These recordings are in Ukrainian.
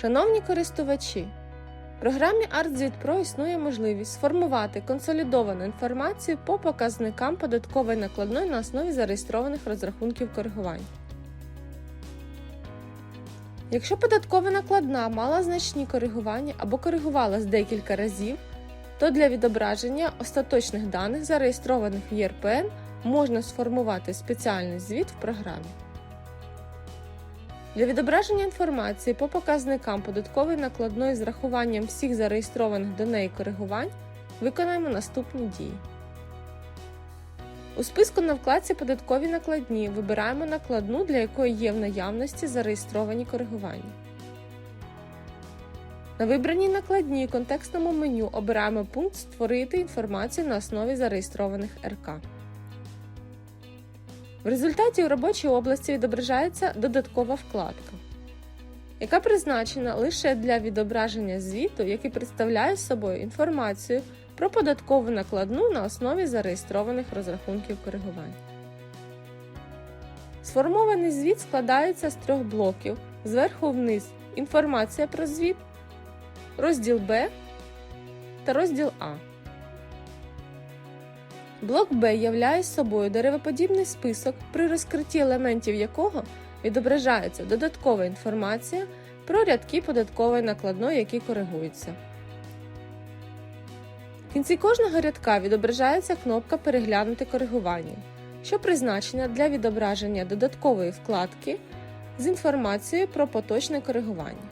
Шановні користувачі, в програмі ArtZit Pro існує можливість сформувати консолідовану інформацію по показникам податкової накладної на основі зареєстрованих розрахунків коригувань. Якщо податкова накладна мала значні коригування або коригувалась декілька разів, то для відображення остаточних даних, зареєстрованих в ЄРПН, можна сформувати спеціальний звіт в програмі. Для відображення інформації по показникам податкової накладної з рахуванням всіх зареєстрованих до неї коригувань виконаємо наступні дії. У списку на вкладці Податкові накладні вибираємо накладну, для якої є в наявності зареєстровані коригування. На вибраній накладній контекстному меню обираємо пункт Створити інформацію на основі зареєстрованих РК. В результаті у робочій області відображається додаткова вкладка, яка призначена лише для відображення звіту, який представляє собою інформацію про податкову накладну на основі зареєстрованих розрахунків коригувань. Сформований звіт складається з трьох блоків зверху вниз інформація про звіт, розділ Б та розділ А. Блок Б являє собою деревоподібний список, при розкритті елементів якого відображається додаткова інформація про рядки податкової накладної, які коригуються. В кінці кожного рядка відображається кнопка Переглянути коригування, що призначена для відображення додаткової вкладки з інформацією про поточне коригування.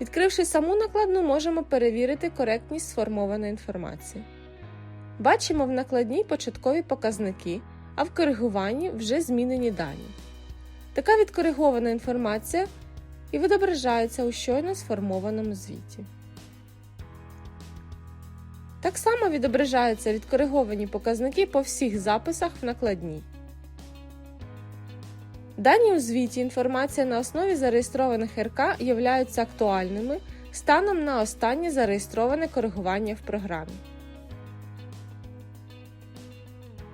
Відкривши саму накладну, можемо перевірити коректність сформованої інформації. Бачимо в накладній початкові показники, а в коригуванні вже змінені дані. Така відкоригована інформація і відображається у щойно сформованому звіті. Так само відображаються відкориговані показники по всіх записах в накладній. Дані у звіті інформація на основі зареєстрованих РК являються актуальними станом на останнє зареєстроване коригування в програмі.